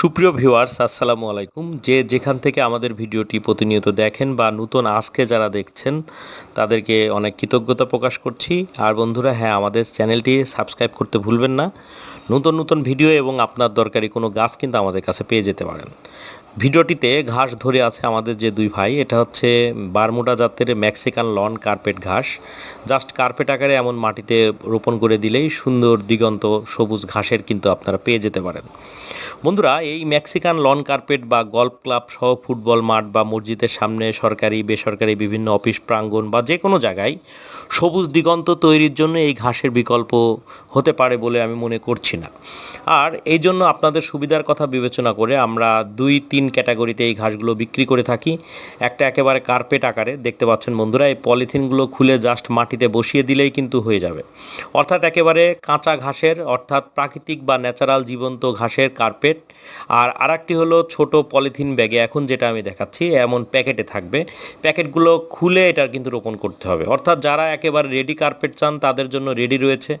সুপ্রিয় ভিউয়ার্স, আসসালামু আলাইকুম। যে যেখান থেকে আমাদের ভিডিওটি প্রতিনিয়ত দেখেন বা নতুন আজকে যারা দেখছেন, তাদেরকে অনেক কৃতজ্ঞতা প্রকাশ করছি। আর বন্ধুরা হ্যাঁ আমাদের চ্যানেলটি সাবস্ক্রাইব করতে ভুলবেন না। নতুন নতুন ভিডিও এবং আপনার দরকারি কোনো গাছ কিন্তু আমাদের কাছে পেয়ে যেতে পারেন। ভিডিওটিতে ঘাস ধরে আছে আমাদের যে দুই ভাই, এটা হচ্ছে বারমুডা জাতের মেক্সিকান লন কার্পেট ঘাস। জাস্ট কার্পেট আকারে এমন মাটিতে রোপণ করে দিলেই সুন্দর, দিগন্ত, সবুজ ঘাসের কিন্তু আপনারা পেয়ে যেতে পারেন। বন্ধুরা, এই মেক্সিকান লন কার্পেট বা গল্ফ ক্লাব সহ ফুটবল মাঠ বা মসজিদের সামনে সরকারি, বেসরকারি বিভিন্ন অফিস প্রাঙ্গণ বা যে কোনো জায়গায় সবুজ দিগন্ত তৈরির জন্য এই ঘাসের বিকল্প হতে পারে বলে আমি মনে করছি না। আর এই জন্য আপনাদের সুবিধার কথা বিবেচনা করে আমরা দুই তিন ক্যাটাগরিতে এই ঘাসগুলো বিক্রি করে থাকি। একটা একেবারে কার্পেট আকারে, দেখতে পাচ্ছেন বন্ধুরা, এই পলিথিনগুলো খুলে জাস্ট মাটিতে বসিয়ে দিলেই কিন্তু হয়ে যাবে। অর্থাৎ একেবারে কাঁচা ঘাসের, অর্থাৎ প্রাকৃতিক বা ন্যাচারাল জীবন্ত ঘাসের কার্পেট। আর আরেকটি হলো ছোট পলিথিন ব্যাগে, এখন যেটা আমি দেখাচ্ছি, এমন প্যাকেটে থাকবে। প্যাকেটগুলো খুলে এটার কিন্তু রোপণ করতে হবে। অর্থাৎ যারা একেবারে রেডি কার্পেট চান, তাদের জন্য রেডি রয়েছে।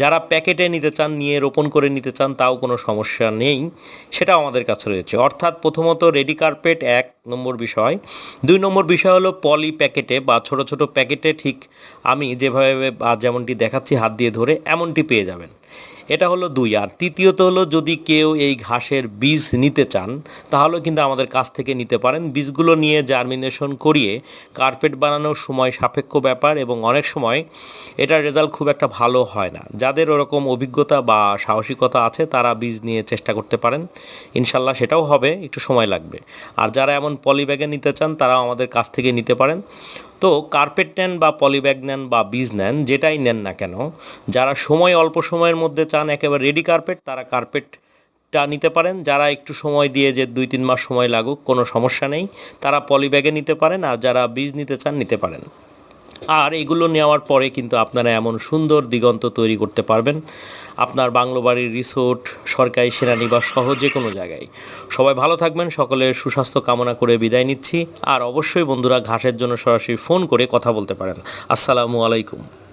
যারা প্যাকেটে নিতে চান, নিয়ে রোপণ করে নিতে চান, তাও কোনো সমস্যা নেই। সেটাও আমাদের কাছে রয়েছে। অর্থাৎ প্রথমত রেডি কার্পেট এক নম্বর বিষয়। দুই নম্বর বিষয় হলো পলি প্যাকেটে বা ছোট ছোট প্যাকেটে ঠিক আমি যেভাবে বা যেমনটি দেখাচ্ছি, হাত দিয়ে ধরে এমনটি পেয়ে যাবেন। এটা হলো দুই। আর তৃতীয়ত হলো যদি কেউ এই ঘাসের বীজ নিতে চান তাহলে কিন্তু আমাদের কাছ থেকে নিতে পারেন। বীজগুলো নিয়ে জার্মিনেশন করিয়ে কার্পেট বানানোর সময় সাপেক্ষ ব্যাপার এবং অনেক সময় এটার রেজাল্ট খুব একটা ভালো হয় না। যাদের ওরকম অভিজ্ঞতা বা সাহসিকতা আছে, তারা বীজ নিয়ে চেষ্টা করতে পারেন। ইনশাল্লাহ সেটাও হবে, একটু সময় লাগবে। আর যারা এমন পলিব্যাগে নিতে চান, তারাও আমাদের কাছ থেকে নিতে পারেন। তো কার্পেট নেন বা পলিব্যাগ নেন বা বীজ নেন, যেটাই নেন না কেন, যারা সময় অল্প সময়ের মধ্যে চান একেবারে রেডি কার্পেট তারা কার্পেটটা নিতে পারেন। যারা একটু সময় দিয়ে যে দুই তিন মাস সময় লাগুক, কোনো সমস্যা নেই। তারা পলিব্যাগে নিতে পারেন আর যারা বীজ নিতে চান, নিতে পারেন। আর এগুলো নেওয়ার পরে কিন্তু আপনারা এমন সুন্দর দিগন্ত তৈরি করতে পারবেন। আপনার বাংলো বাড়ির রিসোর্ট, সরকারি সেনানিবাস সহ যে কোনো জায়গায়। সবাই ভালো থাকবেন, সকলের সুস্বাস্থ্য কামনা করে বিদায় নিচ্ছি। আর অবশ্যই বন্ধুরা, ঘাসের জন্য সরাসরি ফোন করে কথা বলতে পারেন। আসসালামু আলাইকুম।